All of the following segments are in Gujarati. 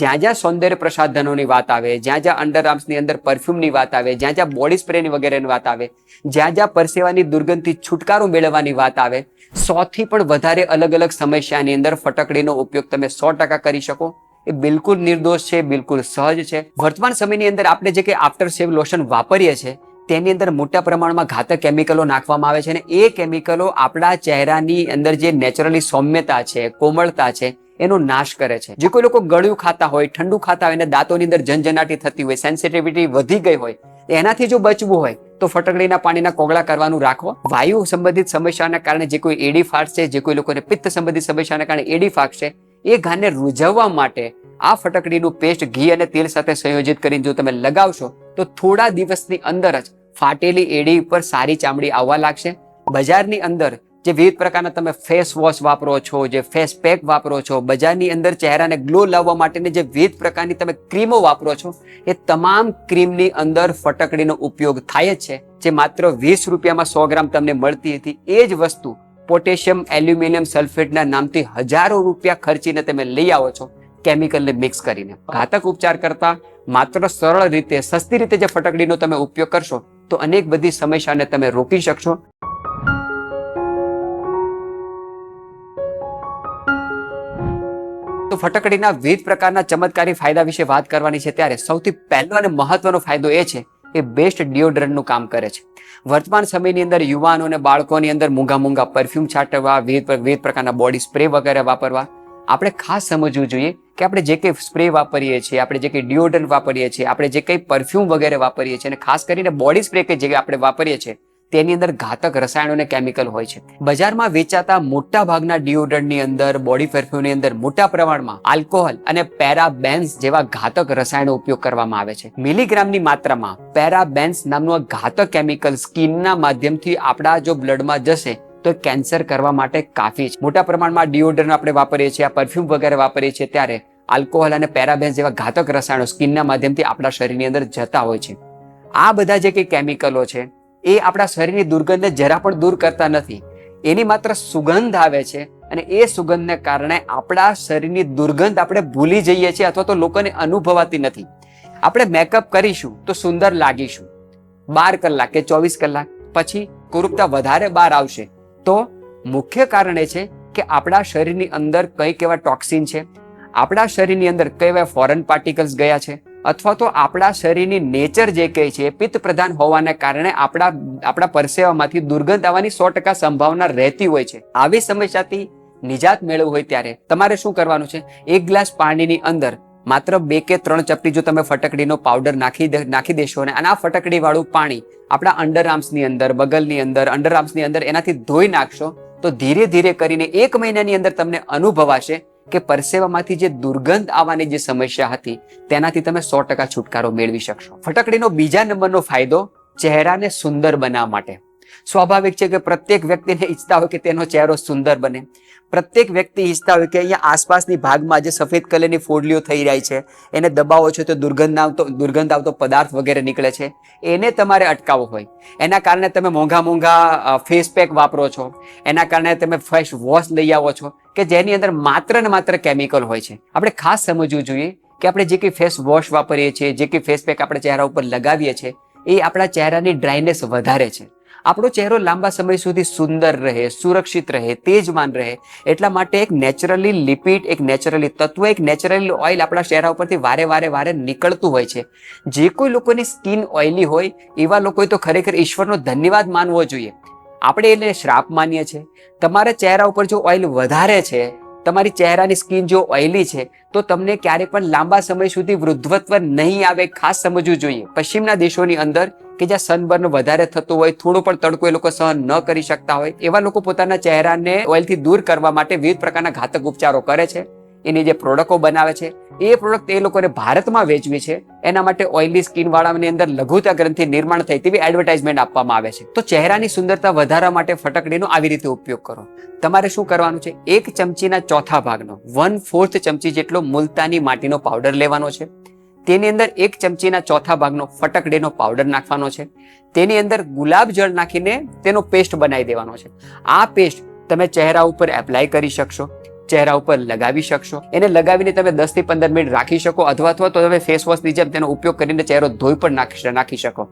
જ્યાં જ્યાં સૌંદર્ય પ્રસાધનોની વાત આવે, જ્યાં જ્યાં અંડર આર્મ્સની અંદર પરફ્યુમની વાત આવે, જ્યાં જ્યાં બોડી સ્પ્રેની વગેરેની વાત આવે, જ્યાં જ્યાં પરસેવાની દુર્ગંધથી છુટકારો મેળવવાની વાત આવે, સોથી પણ વધારે અલગ અલગ સમસ્યાની અંદર ફટકડીનો ઉપયોગ તમે સો ટકા કરી શકો. એ બિલકુલ નિર્દોષ છે, બિલકુલ સહજ છે. વર્તમાન સમયની અંદર આપણે જે કે આફ્ટર સેવ લોશન વાપરીએ છીએ, તેની અંદર મોટા પ્રમાણમાં ઘાતક કેમિકલો નાખવામાં આવે છે અને એ કેમિકલો આપણા ચહેરાની અંદર જે નેચરલી સૌમ્યતા છે, કોમળતા છે એનો નાશ કરે છે. જે કોઈ લોકો ગળ્યું ખાતા હોય, ઠંડુ ખાતા હોય અને દાંતોની અંદર જનજનાટી થતી હોય સેન્સિટિવિટી વધી ગઈ હોય એનાથી જો બચવું હોય, તો ફટકડીના પાણીના કોગળા કરવાનું રાખો. વાયુ સંબંધિત સમસ્યાના કારણે જે કોઈ એડી ફાટશે જે કોઈ લોકોને પિત્ત સંબંધિત સમસ્યાના કારણે એડી ફાટશે એ ઘાને રૂઝવવા માટે આ ફટકડીનું પેસ્ટ ઘી અને તેલ સાથે સંયોજિત કરીને જો તમે લગાવશો, તો થોડા દિવસની અંદર જ ફાટેલી એડી ઉપર સારી ચામડી આવવા લાગશે. બજારની અંદર જે વિવિધ પ્રકારના તમે ફેસ વોશ વાપરો છો, જે ફેસ પેક વાપરો છો, બજારની અંદર ચહેરાને ગ્લો લાવવા માટેની જે વિવિધ પ્રકારની તમે ક્રીમો વાપરો છો, એ તમામ ક્રીમની અંદર ફટકડીનો ઉપયોગ થાય જ છે. જે માત્ર વીસ રૂપિયામાં સો ગ્રામ તમને મળતી હતી, એ જ વસ્તુ પોટેશિયમ એલ્યુમિનિયમ સલ્ફેટના નામથી હજારો રૂપિયા ખર્ચીને તમે લઈ આવો છો કેમિકલને મિક્સ કરીને. ઘાતક ઉપચાર કરતા માત્ર સરળ રીતે, સસ્તી રીતે જે ફટકડીનો તમે ઉપયોગ કરશો, તો અનેક બધી સમસ્યાને તમે રોકી શકશો. તો ફટકડીના વિવિધ પ્રકારના ચમત્કારી ફાયદા વિશે વાત કરવાની છે ત્યારે સૌથી પહેલો અને મહત્વનો ફાયદો એ છે કે બેસ્ટ ડિઓડરન્ટનું કામ કરે છે. વર્તમાન સમયની અંદર યુવાનો અને બાળકોની અંદર મૂંગા મૂંગા પરફ્યુમ છાંટવા, વિવિધ વિવિધ પ્રકારના બોડી સ્પ્રે વગેરે વાપરવા. આપણે ખાસ સમજવું જોઈએ કે આપણે જે કંઈ સ્પ્રે વાપરીએ છીએ, આપણે જે કંઈ ડિયોડ્રન્ટ વાપરીએ છીએ, આપણે જે કંઈ પરફ્યુમ વગેરે વાપરીએ છીએ અને ખાસ કરીને બોડી સ્પ્રે કે જે આપણે વાપરીએ છીએ તેની અંદર ઘાતક રસાયણો અને કેમિકલ હોય છે. બજારમાં વેચાતા મોટા ભાગના ડિઓડરન્ટની અંદર બોડી પરફ્યુમની અંદર મોટા પ્રમાણમાં આલ્કોહોલ અને પેરાબેન્સ જેવા ઘાતક રસાયણો ઉપયોગ કરવામાં આવે છે. મિલીગ્રામની માત્રામાં પેરાબેન્સ નામનું આ ઘાતક કેમિકલ સ્કિનના માધ્યમથી આપણા જો બ્લડમાં જશે, તો કેન્સર કરવા માટે કાફી છે. મોટા પ્રમાણમાં ડિઓડરન્ટ આપણે વાપરીએ છીએ, આ પરફ્યુમ વગેરે વાપરીએ છીએ, ત્યારે આલ્કોહોલ અને પેરાબેન્સ જેવા ઘાતક રસાયણો સ્કિનના માધ્યમથી આપણા શરીરની અંદર જતા હોય છે. આ બધા જે કંઈ કેમિકલો છે એ આપણા શરીરની દુર્ગંધને જરા પણ દૂર કરતા નથી. એની માત્ર સુગંધ આવે છે અને એ સુગંધને કારણે આપણા શરીરની દુર્ગંધ આપણે ભૂલી જઈએ છીએ અથવા તો લોકોને અનુભવાતી નથી. આપણે મેકઅપ કરીશું તો સુંદર લાગીશું. બાર કલાક કે ચોવીસ કલાક, પછી કુરૂપતા વધારે બહાર આવશે. તો મુખ્ય કારણ એ છે કે આપણા શરીરની અંદર કઈ એવા ટોક્સિન છે? આપણા શરીરની અંદર કઈ એવા ફોરેન પાર્ટિકલ્સ ગયા છે? અથવા તો આપણા શરીરની નેચર જે કહે છે પિત્ત પ્રધાન હોવાને કારણે આપણા આપણા પરસેવામાંથી દુર્ગંધ આવવાની સો ટકા સંભાવના રહેતી હોય છે. આવી સમસ્યાથી નિજાત મેળવવું હોય ત્યારે તમારે શું કરવાનું છે? એક ગ્લાસ પાણીની અંદર માત્ર બે કે ત્રણ ચપટી જો તમે ફટકડીનો પાવડર નાખી નાખી દેશો અને આ ફટકડી વાળું પાણી આપણા અંડર આર્મ્સની અંદર, બગલની અંદર અંડર આર્મ્સની અંદર એનાથી ધોઈ નાખશો તો ધીરે ધીરે કરીને એક મહિનાની અંદર તમને અનુભવાશે કે પરસેવામાંથી જે દુર્ગંધ આવવાની જે સમસ્યા હતી, તેનાથી તમે સો ટકા છુટકારો મેળવી શકશો. ફટકડીનો બીજા નંબરનો ફાયદો ચહેરાને સુંદર બનાવવા માટે. સ્વાભાવિક છે કે પ્રત્યેક વ્યક્તિને ઈચ્છતા હોય કે તેનો ચહેરો સુંદર બને. પ્રત્યેક વ્યક્તિ ઈચ્છતા હોય કે અહીંયા આસપાસની ભાગમાં જે સફેદ કલરની ફોડલીઓ થઈ રહી છે, એને દબાવો છો તો દુર્ગંધ આવતો દુર્ગંધ આવતો પદાર્થ વગેરે નીકળે છે. એને તમારે અટકાવવો હોય. એના કારણે તમે મોંઘા મોંઘા ફેસ પેક વાપરો છો. એના કારણે તમે ફેસ વોશ લઈ આવો છો, કે જેની અંદર માત્ર ને માત્ર કેમિકલ હોય છે. આપણે ખાસ સમજવું જોઈએ કે આપણે જે કંઈ ફેસ વોશ વાપરીએ છીએ, જે કંઈ ફેસ પેક આપણે ચહેરા ઉપર લગાવીએ છીએ, એ આપણા ચહેરાની ડ્રાયનેસ વધારે છે. આપણો ચહેરો લાંબા સમય સુધી સુંદર રહે, સુરક્ષિત રહે, તેજવાન રહે, એટલા માટે એક નેચરલી લિપિડ એક નેચરલી તત્વ, એક નેચરલી ઓઇલ આપણા ચહેરા ઉપરથી વારે વારે વારે નીકળતું હોય છે. જે કોઈ લોકોની સ્કિન ઓઇલી હોય, એવા લોકોએ તો ખરેખર ઈશ્વરનો ધન્યવાદ માનવો જોઈએ. આપણે એને શ્રાપ માનીએ છીએ. તમારા ચહેરા ઉપર જો ઓઇલ વધારે છે તમારી ચહેરાની સ્કિન જો ઓઇલી છે, તો તમને ક્યારે પણ લાંબા સમય સુધી વૃદ્ધત્વ નહીં આવે ખાસ સમજવું જોઈએ. પશ્ચિમના દેશોની અંદર કે જ્યાં સનબર્ન વધારે થતું હોય, થોડો પણ તડકો એ લોકો સહન ન કરી શકતા હોય, એવા લોકો પોતાના ચહેરાને ઓઇલથી દૂર કરવા માટે વિવિધ પ્રકારના ઘાતક ઉપચારો કરે છે. એની જે પ્રોડક્ટો બનાવે છે, એ પ્રોડક્ટ એ લોકોને ભારતમાં વેચવી છે. એના માટે ઓઇલી સ્કિન વાળાની અંદર લઘુતા ગ્રંથિ નિર્માણ થઈ તેવી એડવર્ટાઇઝમેન્ટ આપવામાં આવે છે. તો ચહેરાની સુંદરતા વધારવા માટે ફટકડીનો આવી રીતે ઉપયોગ કરો. તમારે શું કરવાનું છે? એક ચમચીના ચોથા ભાગનો વન ફોર્થ ચમચી જેટલો મુલતાની માટીનો પાવડર લેવાનો છે. તેની અંદર એક ચમચીના ચોથા ભાગનો ફટકડીનો પાવડર નાખવાનો છે. તેની અંદર ગુલાબ જળ નાખીને તેનો પેસ્ટ બનાવી દેવાનો છે. આ પેસ્ટ તમે ચહેરા ઉપર એપ્લાય કરી શકશો. ચહેરા ઉપર લગાવી શકશો. એને લગાવીને તમે દસથી પંદર મિનિટ રાખી શકો અથવા અથવા તો તમે ફેસ વોશની જેમ તેનો ઉપયોગ કરીને ચહેરો ધોઈ પણ નાખી નાખી શકો.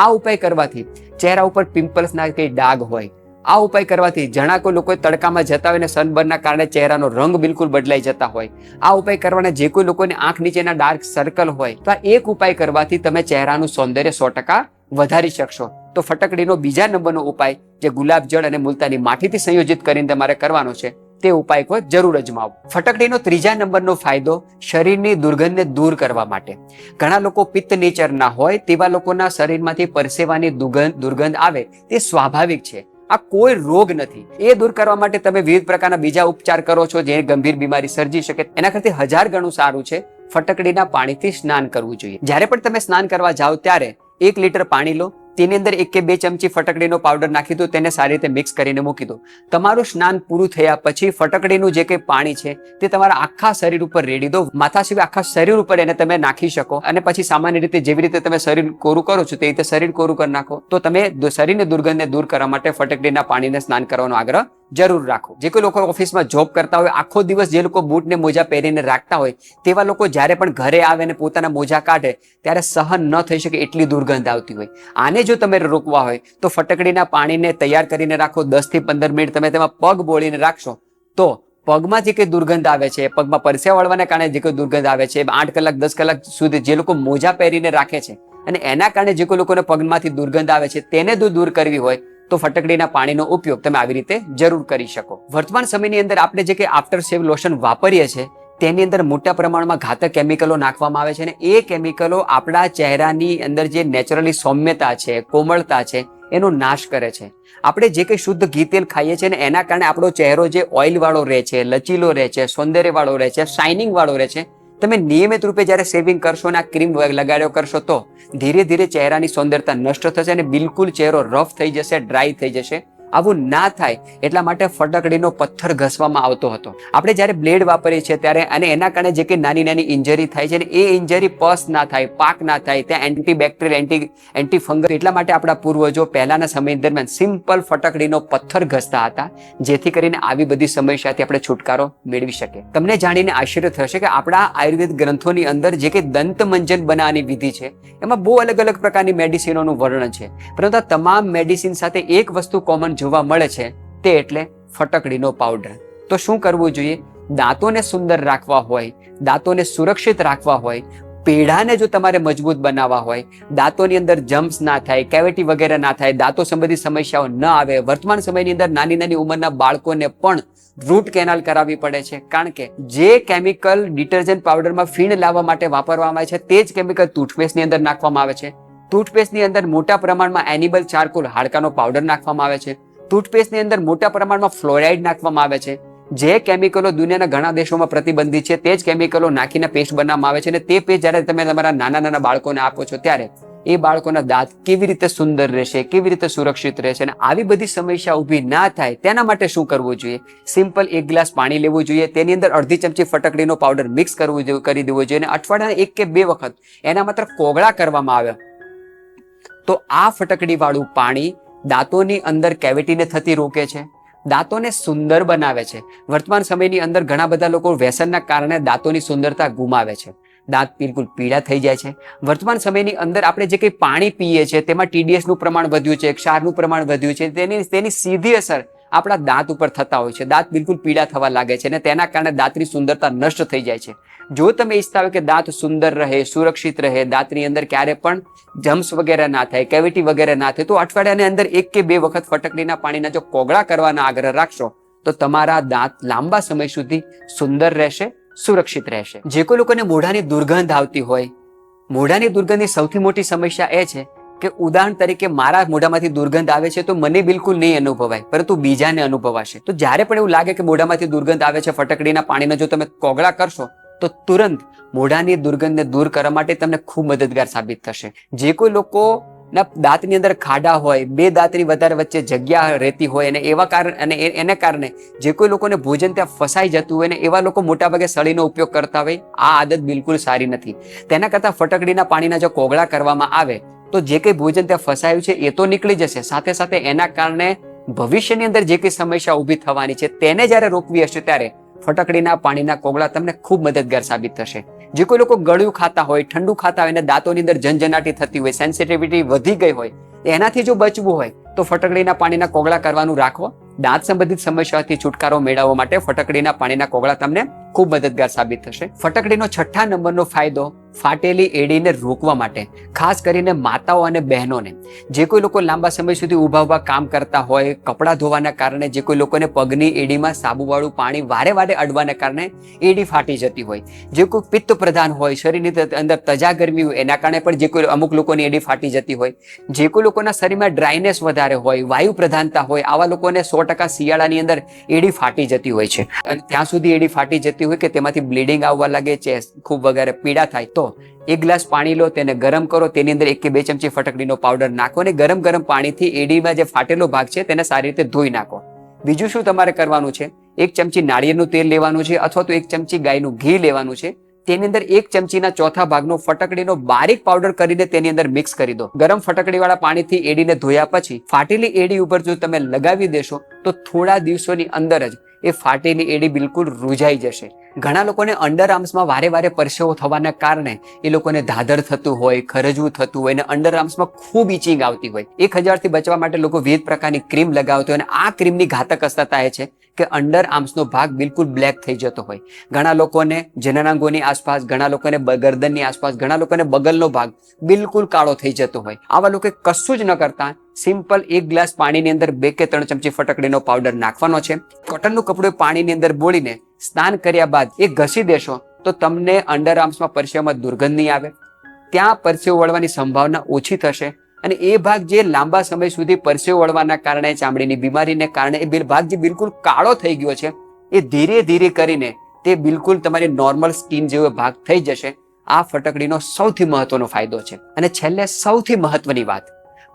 આ ઉપાય કરવાથી ચહેરા ઉપર પિમ્પલ્સ ના કઈ ડાઘ હોય. આ ઉપાય કરવાથી ઘણા કોઈ લોકો તડકામાં જતા હોય ને સનબર્નના કારણે ચહેરાનો રંગ બિલકુલ બદલાઈ જતા હોય. આ ઉપાય કરવાના જે કોઈ લોકોને આંખ નીચેના ડાર્ક સર્કલ હોય, તો આ એક ઉપાય કરવાથી તમે ચહેરાનું સૌંદર્ય સો ટકા વધારી શકશો. તો ફટકડીનો બીજા નંબરનો ઉપાય જે ગુલાબ જળ અને મુલતાની માટીથી સંયોજિત કરીને તમારે કરવાનો છે તે ઉપાય કોઈ જરૂર અજમાવો ફટકડીનો ત્રીજા નંબરનો ફાયદો શરીરની દુર્ગંધને દૂર કરવા માટે. ઘણા લોકો પિત્ત નેચરના હોય તેવા લોકોના શરીરમાંથી પરસેવાની દુર્ગંધ દુર્ગંધ આવે તે સ્વાભાવિક છે. આ કોઈ રોગ નથી. એ દૂર કરવા માટે તમે વિવિધ પ્રકારના બીજા ઉપચાર કરો છો જે ગંભીર બીમારી સર્જી શકે. એના કરતી હજાર ગણું સારું છે ફટકડીના પાણીથી સ્નાન કરવું જોઈએ. જ્યારે પણ તમે સ્નાન કરવા જાઓ ત્યારે એક લીટર પાણી લો તેની અંદર એક કે બે ચમચી ફટકડીનો પાવડર નાખી દો તેને સારી રીતે મિક્સ કરીને મૂકી દો તમારું સ્નાન પૂરું થયા પછી ફટકડીનું જે કંઈ પાણી છે, તે તમારા આખા શરીર ઉપર રેડી દો. માથા સિવાય આખા શરીર ઉપર એને તમે નાખી શકો. અને પછી સામાન્ય રીતે જેવી રીતે તમે શરીર કોરું કરો છો, તે રીતે શરીર કોરું કરી નાખો. તો તમે શરીરની દુર્ગંધને દૂર કરવા માટે ફટકડીના પાણીને સ્નાન કરવાનો આગ્રહ જરૂર રાખો. જે કોઈ લોકો ઓફિસમાં જોબ કરતા હોય, આખો દિવસ જે લોકો બૂટ ને મોજા પહેરીને રાખતા હોય, તેવા લોકો જ્યારે પણ ઘરે આવે અને પોતાના મોજા કાઢે, ત્યારે સહન ન થઈ શકે એટલી દુર્ગંધ આવતી હોય. આને જો તમે રોકવા હોય, તો ફટકડીના પાણીને તૈયાર કરીને રાખો. દસથી પંદર મિનિટ તમે તેમાં પગ બોળીને રાખશો, તો પગમાં જે કંઈ દુર્ગંધ આવે છે, પગમાં પરસેવા વળવાના કારણે જે કોઈ દુર્ગંધ આવે છે, આઠ કલાક, દસ કલાક સુધી જે લોકો મોજા પહેરીને રાખે છે, અને એના કારણે જે કોઈ લોકોને પગમાંથી દુર્ગંધ આવે છે, તેને દૂર કરવી હોય તો ફટકડીના પાણીનો ઉપયોગ તમે આવી રીતે જરૂર કરી શકો. વર્તમાન સમયની અંદર આપણે જે કે આફ્ટર સેવ લોશન વાપરીએ છીએ, તેની અંદર મોટા પ્રમાણમાં ઘાતક કેમિકલો નાખવામાં આવે છે અને એ કેમિકલો આપણા ચહેરાની અંદર જે નેચરલી સૌમ્યતા છે, કોમળતા છે, એનો નાશ કરે છે. આપણે જે કંઈ શુદ્ધ ઘી તેલ ખાઈએ છીએ ને એના કારણે આપણો ચહેરો જે ઓઇલવાળો રહે છે, લચીલો રહે છે, સૌંદર્યવાળો રહે છે શાઇનિંગ વાળો રહે છે તમે નિયમિત રૂપે જ્યારે સેવિંગ કરશો અને આ ક્રીમ લગાડ્યો કરશો તો ધીરે ધીરે ચહેરાની સૌંદર્યતા નષ્ટ થશે અને બિલકુલ ચહેરો રફ થઈ જશે ડ્રાય થઈ જશે. આવું ના થાય એટલા માટે ફટકડીનો પથ્થર ઘસવામાં આવતો હતો. આપણે જ્યારે બ્લેડ વાપરીએ છીએ ત્યારે અને એના કારણે જે કંઈ નાની નાની ઇન્જરી થાય છે ને એ ઇન્જરી પસ ના થાય, પાક ના થાય, ત્યાં anti bacterial anti anti fungal એટલા માટે આપણા પૂર્વજો પહેલાના સમય દરમિયાન સિમ્પલ ફટકડીનો પથ્થર ઘસતા હતા, જેથી કરીને આવી બધી સમસ્યાથી આપણે છુટકારો મેળવી શકીએ. તમને જાણીને આશ્ચર્ય થશે કે આપણા આયુર્વેદ ગ્રંથોની અંદર જે કંઈ દંતમંજન બનાવવાની વિધિ છે, એમાં બહુ અલગ અલગ પ્રકારની મેડિસિનોનું વર્ણન છે. પરંતુ આ તમામ મેડિસિન સાથે એક વસ્તુ કોમન જોવા મળે છે તે એટલે ફટકડીનો પાવડર તો શું કરવું જોઈએ? દાંતોને સુંદર રાખવા હોય, દાંતોને સુરક્ષિત રાખવા હોય પેઢાને જો તમારે મજબૂત બનાવવા હોય, દાંતોની અંદર જમ્પ્સ ના થાય કેવિટી વગેરે ના થાય, દાંતો સંબંધિત સમસ્યાઓ ન આવે, વર્તમાન સમયની અંદર નાની નાની ઉંમરના બાળકોને પણ રૂટ કેનાલ કરાવવી પડે છે. કારણ કે જે કેમિકલ ડિટર્જન્ટ પાવડરમાં ફીણ લાવવા માટે વાપરવામાં આવે છે, તે જ કેમિકલ ટૂથપેસ્ટની અંદર નાખવામાં આવે છે. ટૂથપેસ્ટની અંદર મોટા પ્રમાણમાં એનિમલ ચારકોલ હાડકાનો પાવડર નાખવામાં આવે છે. ટૂથપેસ્ટની અંદર મોટા પ્રમાણમાં ફ્લોરાઇડ નાખવામાં આવે છે. જે કેમિકલો દુનિયાના ઘણા દેશોમાં પ્રતિબંધિત છે, તે જ કેમિકલો નાખીને પેસ્ટ બનાવવામાં આવે છે અને તે પેસ્ટ જ્યારે તમે તમારા નાના નાના બાળકોને આપો છો ત્યારે એ બાળકોના દાંત કેવી રીતે સુંદર રહેશે, કેવી રીતે સુરક્ષિત રહેશે અને આવી બધી સમસ્યા ઊભી ના થાય તેના માટે શું કરવું જોઈએ? સિમ્પલ એક ગ્લાસ પાણી લેવું જોઈએ, તેની અંદર અડધી ચમચી ફટકડીનો પાવડર મિક્સ કરવું જોઈએ કરી દેવો જોઈએ અને અઠવાડિયાના એક કે બે વખત એના માત્ર કોગળા કરવામાં આવે તો આ ફટકડીવાળું પાણી દાંતોની અંદર કેવિટીને થતી રોકે છે. દાંતોને સુંદર બનાવે છે. વર્તમાન સમયની અંદર ઘણા બધા લોકો વ્યસનના કારણે દાંતોની સુંદરતા ગુમાવે છે. દાંત બિલકુલ પીળા થઈ જાય છે. વર્તમાન સમયની અંદર આપણે જે કંઈ પાણી પીએ છીએ, તેમાં ટીડીએસનું પ્રમાણ વધ્યું છે, ક્ષારનું પ્રમાણ વધ્યું છે, તેની તેની સીધી અસર આપણા દાંત ઉપર થતા હોય છે. દાંત બિલકુલ પીળા થવા લાગે છે અને તેના કારણે દાંતની સુંદરતા નષ્ટ થઈ જાય છે. જો તમે ઈચ્છતા હોય કે દાંત સુંદર રહે, સુરક્ષિત રહે, દાંતની અંદર ક્યારે પણ જમ્સ વગેરે ના થાય, કેવિટી વગેરે ના થાય, તો અઠવાડિયાની અંદર એક કે બે વખત ફટકડીના પાણીના જો કોગળા કરવાના આગ્રહ રાખશો, તો તમારા દાંત લાંબા સમય સુધી સુંદર રહેશે, સુરક્ષિત રહેશે. જે કોઈ લોકોને મોઢાની દુર્ગંધ આવતી હોય, મોઢાની દુર્ગંધની સૌથી મોટી સમસ્યા એ છે કે ઉદાહરણ તરીકે મારા મોઢામાંથી દુર્ગંધ આવે છે તો મને બિલકુલ નહીં અનુભવાય, પરંતુ બીજાને અનુભવાશે. તો જ્યારે પણ એવું લાગે કે મોઢામાંથી દુર્ગંધ આવે છે, ફટકડીના પાણીના જો તમે કોગળા કરશો તો તુરંત મોઢાની દુર્ગંધને દૂર કરવા માટે તમને ખૂબ મદદગાર સાબિત થશે. જે કોઈ લોકો ના દાંતની અંદર ખાડા હોય, બે દાંતની વધારે વચ્ચે જગ્યા રહેતી હોય અને એવા કારણ અને એને કારણે જે કોઈ લોકોને ભોજન ત્યાં ફસાઈ જતું હોય ને એવા લોકો મોટાભાગે સળીનો ઉપયોગ કરતા હોય, આ આદત બિલકુલ સારી નથી. તેના કરતાં ફટકડીના પાણીના જો કોગળા કરવામાં આવે, તો જે કંઈ ભોજન ત્યાં ફસાયું છે એ તો નીકળી જશે. સાથે સાથે એના કારણે ભવિષ્યની અંદર જે કંઈ સમસ્યા ઊભી થવાની છે તેને જ્યારે રોકવી હશે ત્યારે ફટકડીના પાણીના કોગળા તમને ખૂબ મદદગાર સાબિત થશે. જે કોઈ લોકો ગળ્યું ખાતા હોય, ઠંડુ ખાતા હોય અને દાંતોની અંદર જનજનાટી થતી હોય સેન્સિટિવિટી વધી ગઈ હોય, એનાથી જો બચવું હોય, તો ફટકડીના પાણીના કોગળા કરવાનું રાખો. દાંત સંબંધિત સમસ્યાથી છુટકારો મેળવવા માટે ફટકડીના પાણીના કોગળા તમને ખૂબ મદદગાર સાબિત થશે. ફટકડીનો છઠ્ઠા નંબરનો ફાયદો ફાટેલી એડીને રોકવા માટે, ખાસ કરીને માતાઓ અને બહેનોને. જે કોઈ લોકો લાંબા સમય સુધી ઊભા ઊભા કામ કરતા હોય, કપડાં ધોવાના કારણે જે કોઈ લોકોને પગની એડીમાં સાબુવાળું પાણી વારે વારે અડવાના કારણે એડી ફાટી જતી હોય. જે કોઈ પિત્ત પ્રધાન હોય, શરીરની અંદર તજા ગરમી હોય, એના કારણે પણ જે કોઈ અમુક લોકોની એડી ફાટી જતી હોય. જે કોઈ લોકોના શરીરમાં ડ્રાયનેસ વધારે હોય, વાયુ પ્રધાનતા હોય, આવા લોકોને સો ટકા શિયાળાની અંદર એડી ફાટી જતી હોય છે. અને ત્યાં સુધી એડી ફાટી જતી હોય કે તેમાંથી બ્લીડિંગ આવવા લાગે છે ખૂબ વગેરે પીડા થાય, તો એક ગ્લાસ પાણી લો, તેને ગરમ કરો, તેની અંદર એક કે બે ચમચી ફટકડીનો પાવડર નાખો અને ગરમ ગરમ પાણીથી એડીમાં જે ફાટેલો ભાગ છે તેને સારી રીતે ધોઈ નાખો. બીજું શું તમારે કરવાનું છે? એક ચમચી નાળિયેરનું તેલ લેવાનું છે અથવા તો એક ચમચી ગાયનું ઘી લેવાનું છે. તેની અંદર એક ચમચીના ચોથા ભાગનો ફટકડીનો બારીક પાવડર કરીને તેની અંદર મિક્સ કરી દો. ગરમ ફટકડીવાળા પાણીથી એડીને ધોયા પછી ફાટેલી એડી ઉપર જો તમે લગાવી દેશો, તો થોડા દિવસોની અંદર જ એ ફાટેલી એડી બિલકુલ રૂજાઈ જશે. ઘણા લોકોને અંડર આર્મ્સમાં વારે વારે પરસેવો થવાના કારણે એ લોકોને ધાધર થતું હોય, ખરજવું થતું હોય અને અંડર આર્મ્સમાં ખૂબ ઇચિંગ આવતી હોય. એક હજારથી બચવા માટે લોકો વિવિધ પ્રકારની ક્રીમ લગાવતા હોય અને આ ક્રીમની ઘાતક અસર એ છે કે અંડર આર્મ્સનો ભાગ બિલકુલ બ્લેક થઈ જતો હોય. ઘણા લોકોને જનનાંગોની આસપાસ, ઘણા લોકોને ગરદનની આસપાસ, ઘણા લોકોને બગલનો ભાગ બિલકુલ કાળો થઈ જતો હોય. આવા લોકો કશું જ ન કરતા. સિમ્પલ એક ગ્લાસ પાણીની અંદર બે કે ત્રણ ચમચી ફટકડીનો પાવડર નાખવાનો છે. કોટનનું કપડું પાણીની અંદર બોળીને સ્નાન કર્યા બાદ એ ઘસી દેશો, તો તમને અંડર આર્મ્સમાં પરસેવામાં દુર્ગંધ નહીં આવે. ત્યાં પરસેવો વળવાની સંભાવના ઓછી થશે. અને એ ભાગ જે લાંબા સમય સુધી પરસેવ વળવાના કારણે, ચામડીની બીમારીને કારણે, એ ભાગ જે બિલકુલ કાળો થઈ ગયો છે, એ ધીરે ધીરે કરીને તે બિલકુલ તમારી નોર્મલ સ્કિન જેવો ભાગ થઈ જશે. આ ફટકડીનો સૌથી મહત્વનો ફાયદો છે. અને છેલ્લે સૌથી મહત્વની વાત,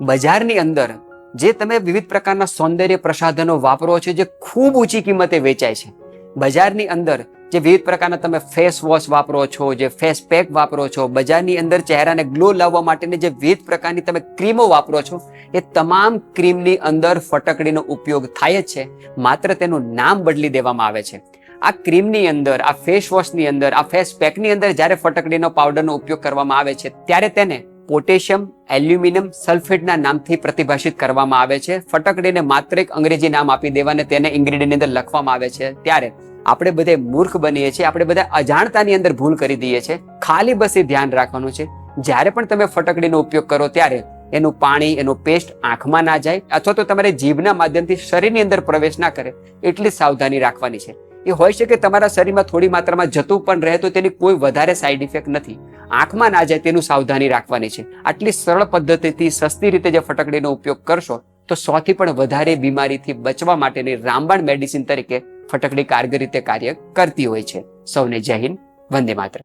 બજારની અંદર જે તમે વિવિધ પ્રકારના સૌંદર્ય પ્રસાધનો વાપરો છો, જે ખૂબ ઊંચી કિંમતે વેચાય છે, બજારની અંદર જે વિવિધ પ્રકારના તમે ફેસ વોશ વાપરો છો, જે ફેસ પેક વાપરો છો, બજારની અંદર ચહેરાને ગ્લો લાવવા માટેની જે વિવિધ પ્રકારની તમે ક્રીમો વાપરો છો, એ તમામ ક્રીમની અંદર ફટકડીનો ઉપયોગ થાય જ છે. માત્ર તેનું નામ બદલી દેવામાં આવે છે. આ ક્રીમની અંદર, આ ફેસ વોશની અંદર, આ ફેસ પેકની અંદર જ્યારે ફટકડીનો પાવડરનો ઉપયોગ કરવામાં આવે છે, ત્યારે તેને પોટેશિયમ એલ્યુમિનિયમ સલ્ફેટના નામથી પ્રતિભાષિત કરવામાં આવે છે. ફટકડીને માત્ર એક અંગ્રેજી નામ આપી દેવાને તેને ઇન્ગ્રેડિયન્ટની અંદર લખવામાં આવે છે. ત્યારે આપણે બધે મૂર્ખ બનીએ છીએ, આપણે બધા અજાણતાની અંદર ભૂલ કરી દઈએ છીએ. ખાલી બસ એ ધ્યાન રાખવાનું છે. જ્યારે પણ તમે ફટકડીનો ઉપયોગ કરો ત્યારે એનું પાણી, એનો પેસ્ટ આંખમાં ના જાય અથવા તો તમારે જીભના માધ્યમથી શરીરની અંદર પ્રવેશ ના કરે એટલી સાવધાની રાખવાની છે. એ હોય છે કે તમારા શરીરમાં થોડી માત્રામાં જતું પણ રહે તો તેની કોઈ વધારે સાઈડ ઇફેક્ટ નથી. આંખમાં ના જાય તેનું સાવધાની રાખવાની છે. આટલી સરળ પદ્ધતિથી સસ્તી રીતે જે ફટકડીનો ઉપયોગ કરશો તો સૌથી પણ વધારે બીમારીથી બચવા માટેની રામબાણ મેડિસિન તરીકે ફટકડી કારગર રીતે કાર્ય કરતી હોય છે. સૌને જય હિન્દ વંદે માત્ર